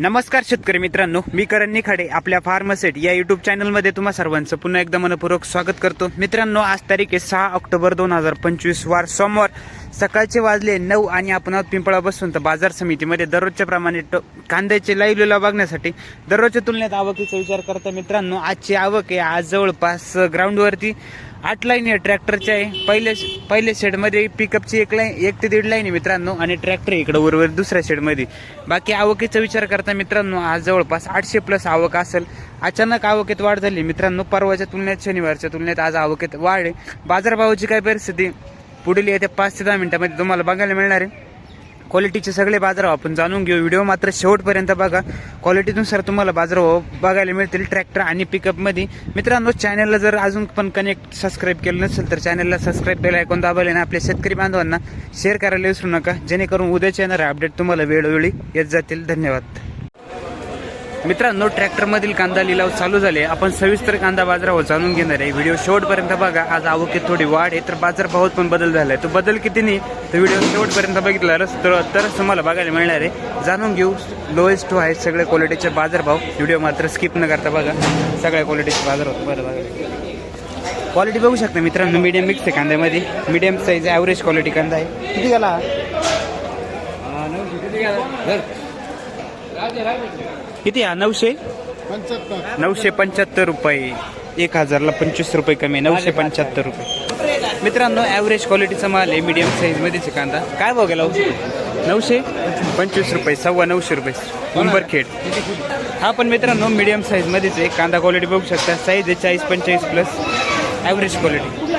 नमस्कार शेतकरी मित्रांनो मी करण निखाडे आपल्या फार्मसेट या युट्यूब चॅनलमध्ये तुम्हा सर्वांचं पुन्हा एकदा मनपूर्वक स्वागत करतो. मित्रांनो आज तारीख आहे सहा ऑक्टोबर दोन हजार पंचवीस वार सोमवार. सकाळचे वाजले नऊ आणि आपण आहोत पिंपळा बसून. तर बाजार समितीमध्ये दररोजच्या प्रमाणे ट- कांद्याचे लाईव्ह लिलाव बघण्यासाठी दररोजच्या तुलनेत आवकीचा विचार करता मित्रांनो आजची आवक आहे आज जवळपास ग्राउंडवरती आठ लाईन आहे ट्रॅक्टरच्या आहे. पहिले पहिल्या शेडमध्ये पिकअपची एक लाईन एक ते दीड लाईन आहे मित्रांनो आणि ट्रॅक्टर इकडं उर्वरित दुसऱ्या शेडमध्ये. बाकी आवकीचा विचार करता मित्रांनो आज जवळपास आठशे प्लस आवक असेल. अचानक आवकेत वाढ झाली. मित्रांनो परवाच्या तुलनेत शनिवारच्या तुलनेत आज आवकेत वाढ आहे. बाजारभावाची काय परिस्थिती? पुढील येत्या पाच ते दहा मिनिटामध्ये तुम्हाला बघायला मिळणार आहे. क्वालिटीचे सगळे बाजारभाव आपण जाणून घेऊ. व्हिडिओ मात्र शेवटपर्यंत बघा. क्वालिटीनुसार तुम्हाला बाजारभाव बघायला मिळतील ट्रॅक्टर आणि पिकअपमध्ये मित्रांनो चॅनलला जर अजून पण कनेक्ट सबस्क्राईब केलं नसेल तर चॅनलला सबस्क्राईब केलं ऐकून दाबायला आणि आपल्या शेतकरी बांधवांना शेअर करायला विसरू नका. जेणेकरून उद्याच्या येणारे अपडेट तुम्हाला वेळोवेळी येत जातील. धन्यवाद. मित्रांनो ट्रॅक्टरमधील कांदा लिलाव चालू झाले. आपण सविस्तर कांदा बाजारावर जाणून घेणार आहे. व्हिडिओ शेवटपर्यंत बघा. आज आवकीत थोडी वाढ आहे तर बाजारभावात पण बदल झालाय. तो बदल किती नाही तर व्हिडिओ शेवटपर्यंत बघितला तर तरच तुम्हाला बघायला मिळणार आहे. जाणून घेऊ लोएस्ट टू आहेत सगळ्या क्वालिटीचे बाजारभाव. व्हिडिओ मात्र स्किप न करता बघा. सगळ्या क्वालिटीचे बाजारभाव बरं बघा. क्वालिटी बघू शकता मित्रांनो मीडियम मिक्स आहे कांद्यामध्ये. मीडियम साईज ॲव्हरेज क्वालिटी कांदा आहे. किती गेला? किती हा नऊशे? पंच्याहत्तर. नऊशे पंच्याहत्तर रुपये. एक हजारला पंचवीस रुपये कमी नऊशे पंच्याहत्तर रुपये. मित्रांनो ॲव्हरेज क्वालिटीचा माल आहे. मीडियम साईजमध्येच आहे कांदा. काय भाव गेला हो? नऊशे? पंचवीस रुपये सव्वा नऊशे रुपये. उंबरखेड हा पण मित्रांनो मीडियम साईजमध्येच आहे. कांदा क्वालिटी बघू शकता. साईज आहे चाळीस पंचेचाळीस प्लस ॲव्हरेज क्वालिटी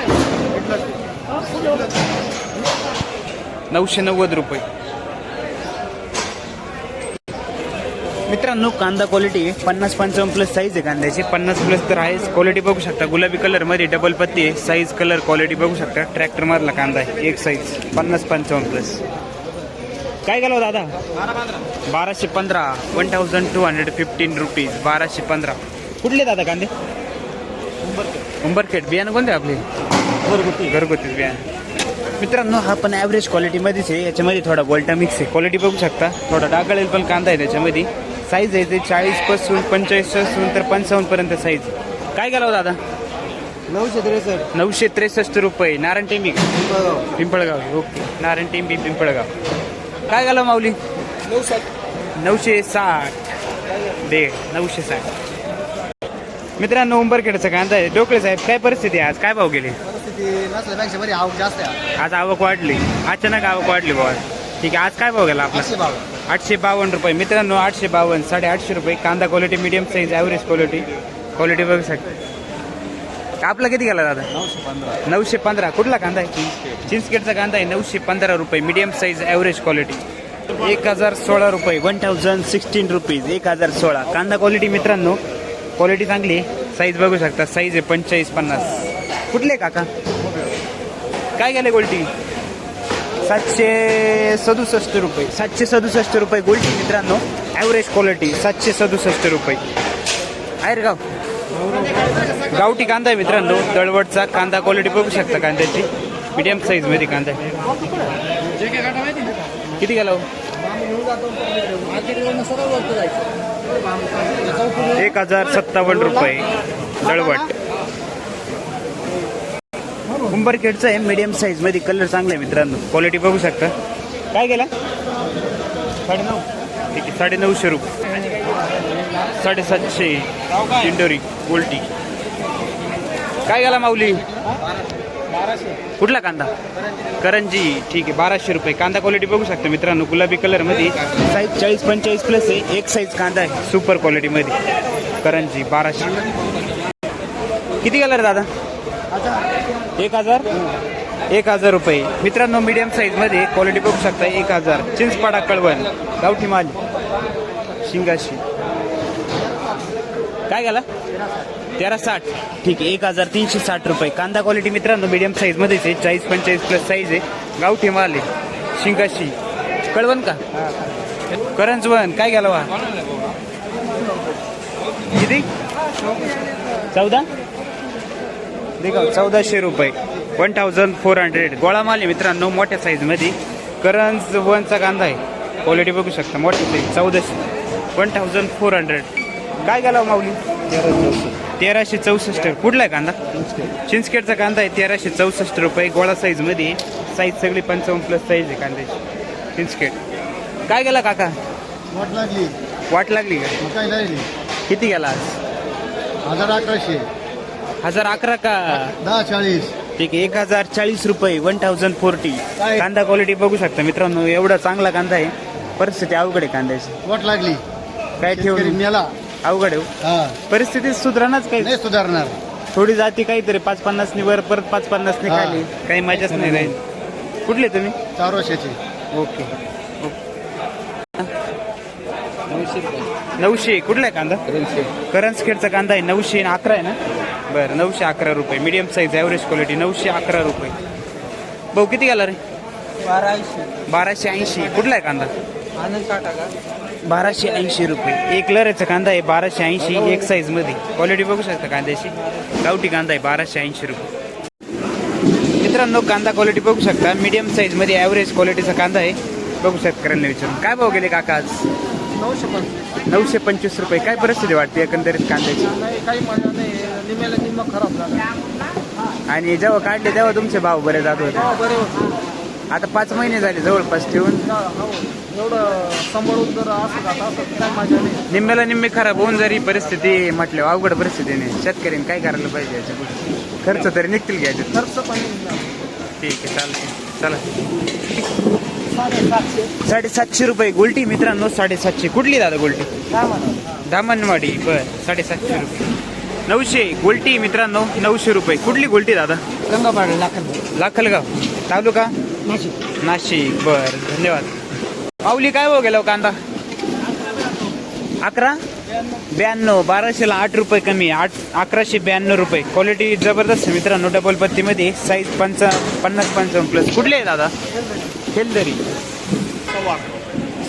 नऊशे नव्वद रुपये. मित्रांनो कांदा क्वालिटी पन्नास पंचावन्न प्लस साईज आहे कांद्याची. पन्नास प्लस तर आहेच. क्वालिटी बघू शकता. गुलाबी कलरमध्ये डबल पत्ती आहे. साईज कलर क्वालिटी बघू शकता. ट्रॅक्टर मधला कांदा आहे. एक साईज पन्नास पंचावन्न प्लस काय गेलो हो दादा? बाराशे पंधरा. One thousand two hundred fifteen rupees बाराशे पंधरा. कुठले दादा कांदे? उंबरखेड. बियाणं कोणते आपले? घरगुती. घरगुती बियाणं. मित्रांनो हा पण ॲव्हरेज क्वालिटीमध्येच आहे. याच्यामध्ये थोडा गोल्टा मिक्स आहे. क्वालिटी बघू शकता. थोडा डागळेल पण कांदा आहे त्याच्यामध्ये. साईज आहे ते चाळीसपासून पंचेचाळीसपासून तर पंचावन्न पर्यंत साईज काय गेला दादा? नऊशे त्रेसष्ट. नऊशे त्रेसष्ट रुपये. नारायण टेंबी. पिंपळगाव. ओके. नारायण टेंबी पिंपळगाव. काय गेला माऊली? नऊशे. साठ. दे नऊशे साठ. मित्रांनो उंबरखेडचा कांदा आहे. डोकळे साहेब काय परिस्थिती आहे आज? काय भाव गेले? आज आवक वाढली. अचानक आवक वाढली बाबा ठीक आहे आज काय भाव गेला आपला? आठशे आठशे बावन्न रुपये. मित्रांनो आठशे बावन्न साडेआठशे रुपये. कांदा quality medium size average quality quality बघू शकता. आपला किती गेला दादा? नऊशे पंधरा. नऊशे पंधरा कुठला कांदा आहे? चिंचखेडचा कांदा आहे. नऊशे पंधरा रुपये. मीडियम साईज ॲव्हरेज क्वालिटी एक हजार सोळा रुपये. वन थाउजंड सिक्स्टीन रुपीज एक हजार सोळा. कांदा क्वालिटी मित्रांनो क्वालिटी चांगली आहे. साईज बघू शकता. साईज आहे पंचेचाळीस पन्नास. कुठले काका? काय गेले गोल्टी सातशे सदुसष्ट रुपये. सातशे सदुसष्ट रुपये गोल्टी मित्रांनो. ॲव्हरेज क्वालिटी सातशे सदुसष्ट रुपये. आहे गाव. गावठी कांदा आहे मित्रांनो. दळवटचा कांदा क्वालिटी बघू शकता कांद्याची. मीडियम साईजमध्ये कांदा आहे. किती गेला हो? एक हजार सत्तावन्न रुपये. दळवट. उंबरखेडचं आहे मीडियम साईजमध्ये कलर चांगला आहे मित्रांनो. क्वालिटी बघू शकता. काय गेला? साडेनऊ. ठीक आहे साडेनऊशे रुपये. साडेसातशे. इंडोरी उलटी काय गेला माऊली? कुठला कांदा? करंजी. ठीक आहे बाराशे रुपये. कांदा क्वालिटी बघू शकता मित्रांनो गुलाबी कलरमध्ये साईज चाळीस पंचेचाळीस प्लस आहे एक साईज कांदा आहे सुपर क्वालिटीमध्ये करंजी बाराशे. किती कलर रे दादा? एक हजार? एक हजार रुपये. मित्रांनो मीडियम साईजमध्ये क्वालिटी बघू शकता एक हजार. चिंचपाडा कळवण गावठी माल शिंगाशी. काय गेला? तेरा साठ ठीक आहे एक हजार तीनशे साठ रुपये. कांदा क्वालिटी मित्रांनो मीडियम साईजमध्येच आहे. चाळीस पंचेचाळीस प्लस साईज आहे. गावठी माल आहे. शिंगाशी. कळवण का? करंजवन काय गेला वा? किती? चौदा? देखा चौदाशे रुपये. वन थाउजंड फोर हंड्रेड गोळा माल आहे मित्रांनो मोठ्या साईजमध्ये करंज वनचा कांदा आहे. क्वालिटी बघू शकता मोठ्या साईज चौदाशे. वन थाउजंड फोर हंड्रेड काय गेला माऊली? तेराशे चौसष्ट. कुठला आहे कांदा? चिंचखेडचा कांदा आहे तेराशे चौसष्ट रुपये. गोळा साईजमध्ये साईज सगळी पंचावन्न प्लस साईज आहे कांद्याची. चिंचखेड. काय गेला काका? वाट लागली. वाट लागली का? किती गेला आज? हजार अकराशे. हजार अकरा का? दहा चाळीस. ठीक आहे एक हजार चाळीस रुपये वन थाउजंड फोर्टी काय? कांदा क्वालिटी बघू शकता मित्रांनो एवढा चांगला कांदा आहे. परिस्थिती अवघड आहे कांद्याची. वाट लागली. काय शेतकरी ठेवून मेला. अवघड आहे हा. परिस्थिती सुधारणाच काही? नाही सुधारणार. थोडी जाती काहीतरी पाच पन्नासनी वर परत पाच पन्नासनी हा. खाली. काही मजाच नाही राहील. कुठले तुम्ही? चार वर्षाची ओके. नऊशे. कुठला आहे कांदा? करंजखेडचा कांदा आहे नऊशे आणि अकरा आहे ना? बरं नऊशे अकरा रुपये. मीडियम साईज ॲव्हरेज क्वालिटी नऊशे अकरा रुपये. भाऊ किती गेला रे बाराशे. ऐंशी. कुठला आहे कांदा? बाराशे ऐंशी रुपये. एक लऱ्याचा कांदा आहे बाराशे ऐंशी एक साईजमध्ये. क्वालिटी बघू शकता कांद्याची? गावठी कांदा आहे बाराशे ऐंशी रुपये. मित्रांनो कांदा क्वालिटी बघू शकता. मीडियम साईजमध्ये ॲव्हरेज क्वालिटीचा कांदा आहे. बघू शेतकऱ्यांना विचारून. काय भाव गेले काका आज? नऊशे पण नऊशे पंचवीस रुपये. काय परिस्थिती वाटते एकंदरीत कांद्याची? नाही काही मजा नाही. निम्याला निम्मा खराब झाला. आणि जेव्हा काढले तेव्हा तुमचे भाव बरे जात होते. बरे होते. आता पाच महिने झाले जवळपास ठेवून. हो एवढं सांभाळून जर असं जात असं काय मजा नाही. निम्म्याला निम्मे खराब होऊन जरी परिस्थिती म्हटलं अवघड परिस्थितीने शेतकऱ्यांनी काय करायला पाहिजे याच्यापुढे? खर्च तरी निघतील घ्यायचे. खर्च पण नाही. ठीक आहे चालते चला. साडेसातशे साडेसातशे रुपये गोल्टी मित्रांनो साडेसातशे कुठली दादा गोल्टी काय म्हणा दामनवाडी बर साडेसातशे रुपये नऊशे गोल्टी मित्रांनो नऊशे रुपये कुठली गोल्टी दादा गंगापाड लाखन लाखलगाव तालुका नाशिक नाशिक बर धन्यवाद पावली काय भाव गेला हो कांदा अकरा ब्याण्णव बाराशेला आठ रुपये कमी आठ अकराशे ब्याण्णव रुपये क्वालिटी जबरदस्त आहे मित्रांनो डबल पत्तीमध्ये साईज पंचा पन्नास पंचावन्न प्लस कुठले आहे दादा हेलदरी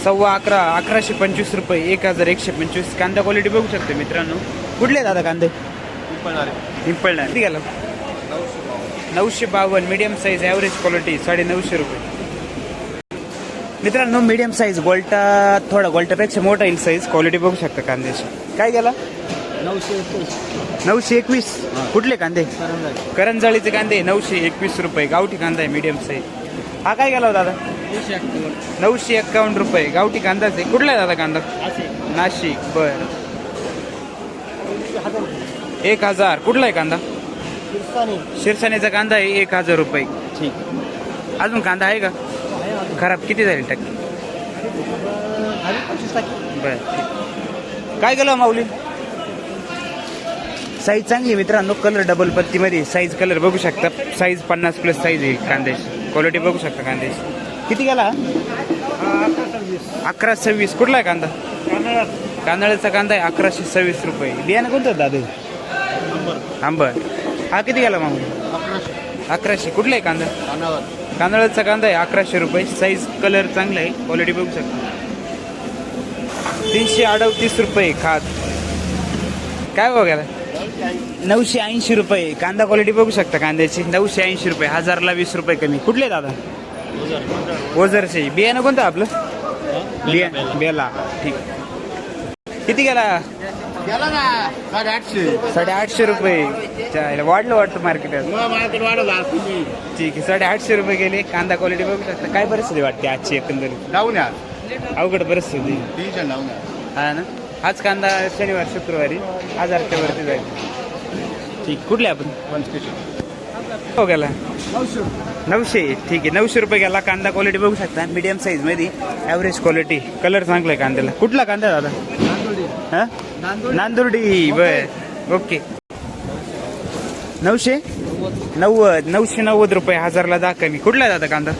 सव्वा अकरा. अकराशे पंचवीस रुपये एक हजार एकशे पंचवीस. कांदा क्वालिटी बघू शकते मित्रांनो. कुठले दादा कांदे? पिंपळणार किती गेला? नऊशे बावन्न. मीडियम साईज ॲव्हरेज क्वालिटी साडे नऊशे रुपये. मित्रांनो मीडियम साईज गोल्टा थोडा गोल्टापेक्षा मोठा येईल साईज क्वालिटी बघू शकता कांद्याची. काय गेला? नऊशे एकवीस. नऊशे एकवीस. कुठले कांदे? करंजाळीचे कांदे नऊशे एकवीस रुपये. गावठी कांदा आहे मीडियम साईज हा काय गेला हो दादा? नऊशे एक्कावन्न. रुपये. गावठी कांदाच आहे. कुठला आहे दादा कांदा? नाशिक. बर. एक हजार. कुठला आहे कांदा? शिरसानेचा कांदा आहे. एक हजार रुपये. ठीक. अजून कांदा आहे का? खराब किती झाले टक्के? बर. काय केलं माऊली? साईज चांगली मित्रांनो. कलर डबल पत्तीमध्ये साईज कलर बघू शकता. साईज पन्नास प्लस साईज आहे कांद्याची. क्वालिटी बघू शकता कांद्याची किती गेला? अकरा सव्वीस. कुठला आहे कांदा? कांदळाचा कांदा आहे अकराशे सव्वीस रुपये. बियाणं कोणतं दादा? आंबर हा किती गेला माऊली अकराशे. कुठला आहे कांदा? कांदळाचा कांदा आहे अकराशे रुपये. साईज कलर चांगला आहे. क्वालिटी बघू शकता. तीनशे अडतीस रुपये खात. काय बघायला नऊशे ऐंशी रुपये. कांदा क्वालिटी बघू शकता कांद्याची. नऊशे ऐंशी रुपये. हजारला वीस रुपये कमी. कुठले दादा? ओझरचे बियाणं कोणतं आपलं? बिया बेला. ठीक. किती गेला? साडे आठशे रुपये. चालेल. वाढलं वाटतं मार्केटात मार्केट ठीक आहे. साडे आठशे रुपये गेले. कांदा क्वालिटी बघू शकता. काय परिस्थिती वाटते आजची एकंदरीत? लावून अवघड परिस्थिती. हा ना? हाच कांदा शनिवार शुक्रवारी हजारच्या वरती जाईल. ठीक कुठले आपण? हो गेला. नऊशे. ठीक आहे. नऊशे रुपये गेला. कांदा क्वालिटी बघू शकता. मीडियम साईजमध्ये ॲव्हरेज क्वालिटी कलर चांगला आहे कांद्याला. कुठला कांदा दादा? हा? नांदुर्डी. बर. ओके. नऊशे? नव्वद. नऊशे नव्वद रुपये. हजारला दहा कमी. कुठला आहे दादा कांदा?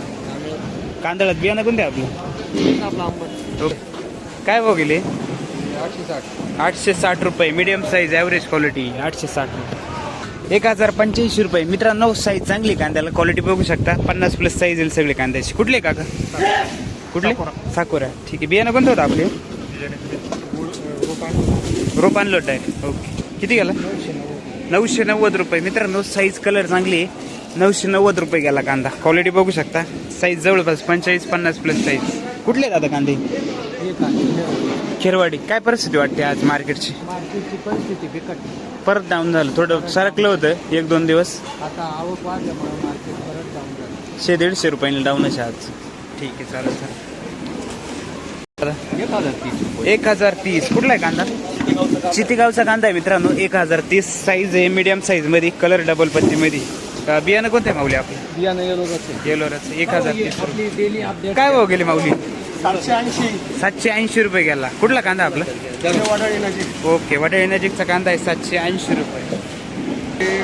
कांदळात बियाणं कोणते आपलं? ओके. काय भाव गेले आठशे साठ रुपये मीडियम साईज ॲव्हरेज क्वालिटी आठशे साठ रुपये. एक हजार पंच्याऐंशी रुपये. मित्रांनो साईज चांगली कांद्याला क्वालिटी बघू शकता. पन्नास प्लस साईज येईल सगळे कांद्याची. कुठले काका? कुठले? साकोरा. ठीक आहे. बियाणं कोणतं होतं आपले? रोपान लोट आहे. ओके. किती गेला? नऊशे नव्वद रुपये. मित्रांनो साईज कलर चांगली आहे. नऊशे नव्वद रुपये गेला कांदा. क्वालिटी बघू शकता. साईज जवळपास पंचेचाळीस पन्नास प्लस साईज कुठले दादा कांदे? खेरवाडी काय परिस्थिती वाटते आज मार्केटची? मार्केटची परिस्थिती बिकट. परत डाऊन झालं थोडं सरकलं होतं एक दोन दिवस. आता आवक वाढल्यामुळे मार्केट परत डाऊन झालं. शे दीडशे रुपयांनी डाऊनच आहे आज. ठीक आहे चालेल चालेल. एक हजार तीस एक हजार तीस. कुठला आहे कांदा? चितीगावचा कांदा आहे मित्रांनो एक हजार तीस. साईज आहे मीडियम साईजमध्ये कलर डबल पत्ती मध्ये. अं, बियाणं कोणते माऊली आपले? बियाणं येलो येलोरच एक हजार तीस. आपली डेली अपडेट काय भाव गेले माऊली? सातशे ऐंशी. सातशे ऐंशी रुपये गेला. कुठला कांदा आपला? वाढाळी नजीक ओके वडाळी नजीकचा कांदा आहे सातशे ऐंशी रुपये.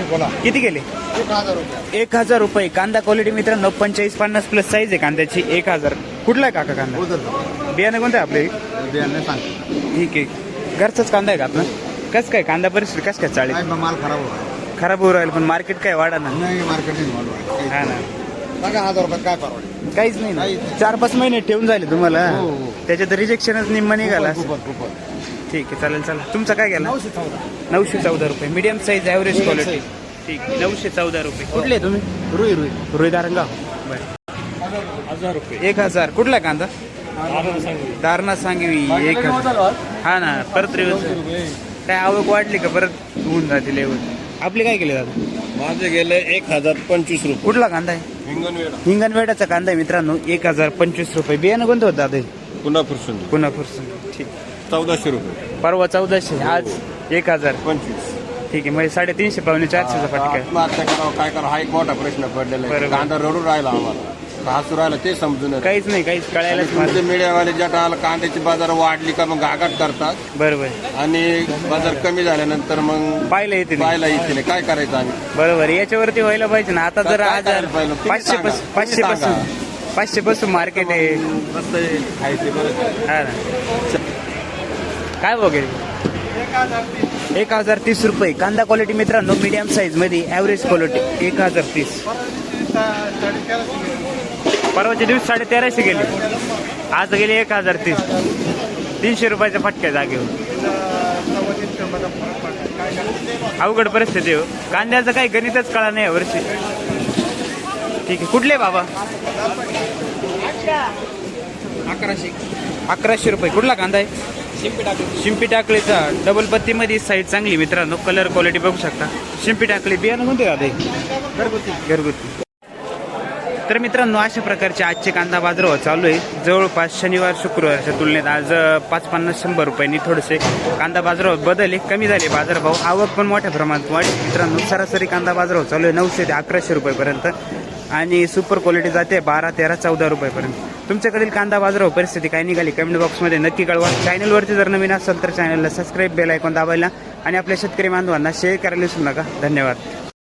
बोला. किती गेले एक हजार रुपये. एक हजार रुपये. कांदा क्वालिटी मित्रांनो पंचेचाळीस पन्नास प्लस साईज आहे कांद्याची. एक हजार. कुठला आहे काका कांदा? बियाणं कोणतं आपले? बियाणं सांग. ठीक आहे. घरचाच कांदा आहे का आपला? कसं काय कांदा परिस्थिती कसं काय चालेल? माल खराब खराब होऊ राहील पण मार्केट काय वाढा ना नाही मार्केटिंग वाढवा हा ना. बघा हजार रुपये काय परवडेल? काहीच नाही ना. चार पाच महिने ठेवून झाले तुम्हाला. हो, हो. त्याच्यात रिजेक्शनच निम्म निघाला खूपच. ठीक आहे चालेल चला तुमचा काय गेला? नऊशे चौदा. नऊशे चौदा रुपये. Medium size average Medium quality ठीक आहे नऊशे चौदा रुपये. कुठले आहे तुम्ही? रुई रुई. रुई दारंगाव बरं. हजार रुपये. एक हजार. कुठला कांदा? दारणा सांगवी. एक हजार. हा ना परत रिवर्स काय आवक वाढली का? परत होऊन जाते लेवल आपले काय केले दादा? माझे गेले एक हजार पंचवीस रुपये. कुठला कांदा आहे? हिंगणवेडा. हिंगणवेडाचा कांदा आहे मित्रांनो एक हजार पंचवीस रुपये. बियाणं कोणतं होतं दादा? हे? पुन्हा फुरसून पुन्हा फुरसून ठीक. चौदाशे रुपये. परवा चौदाशे आज एक हजार. पंचवीस. ठीक आहे म्हणजे साडेतीनशे पावणे चारशेचा फटका आहे. आत्महत्या करावं काय करावं हा एक मोठा प्रश्न पडलेला आहे. बरोबर. कांदा रडून राहिला आम्हाला. राहिला ते समजून. काहीच नाही काहीच आणि कळायलाच तुमचे मीडियावाले ज्या टाळाला कांद्याची बाजार वाढली का मग गागाट करतात. बरोबर. आणि बाजार कमी झाल्यानंतर मग पाहिलं येते नाही. पाहायला येते नाही. काय करायचं आम्ही? बरोबर. याच्यावरती व्हायला पाहिजे ना. आता जर काय करायला पाहिजे? तुम्ही पाचशे सांगा. पासून पाचशे तुम्ही पासून पाचशे पासून मार्केट आहे. मस्त बरं हा ना. काय वगैरे एक हजार तीस रुपये. कांदा क्वालिटी मित्रांनो मीडियम साईजमध्ये ॲव्हरेज क्वालिटी एक हजार तीस. परवाच्या दिवस साडे तेराशे गेले. आज गेले एक हजार तीस. तीनशे रुपयाच्या फटक्या जागेवर. अवघड परिस्थिती हो. कांद्याचं काही गणितच कळा नाही यावर्षी ठीक आहे. कुठले बाबा? अकराशे. अकराशे रुपये. कुठला कांदा आहे? शिंपी टाकळीचा. डबल पत्तीमध्ये साईज चांगली मित्रांनो. कलर क्वालिटी बघू शकता. शिंपी टाकळी बियाणं कोणते घरगुती. घरगुती. तर मित्रांनो अशा प्रकारचे आजचे कांदा बाजार चालू आहे. जवळपास शनिवार शुक्रवारच्या तुलनेत आज पाच पन्नास शंभर रुपयांनी थोडेसे कांदा बाजारावर बदल आहे कमी झाले बाजारभाव आवक पण मोठ्या प्रमाणात वाढली. मित्रांनो सरासरी कांदा बाजार चालू आहे नऊशे ते अकराशे रुपयेपर्यंत आणि सुपर क्वालिटी जाते बारा तेरा चौदा रुपयेपर्यंत. तुमच्याकडील कांदा बाजार परिस्थिती काय निघाली? कमेंट बॉक्समध्ये नक्की कळवा. चॅनलवरती जर नवीन असाल तर चॅनलला सबस्क्राईब बेल ऐकून दाबायला आणि आपल्या शेतकरी बांधवांना शेअर करायला विसरू नका. धन्यवाद.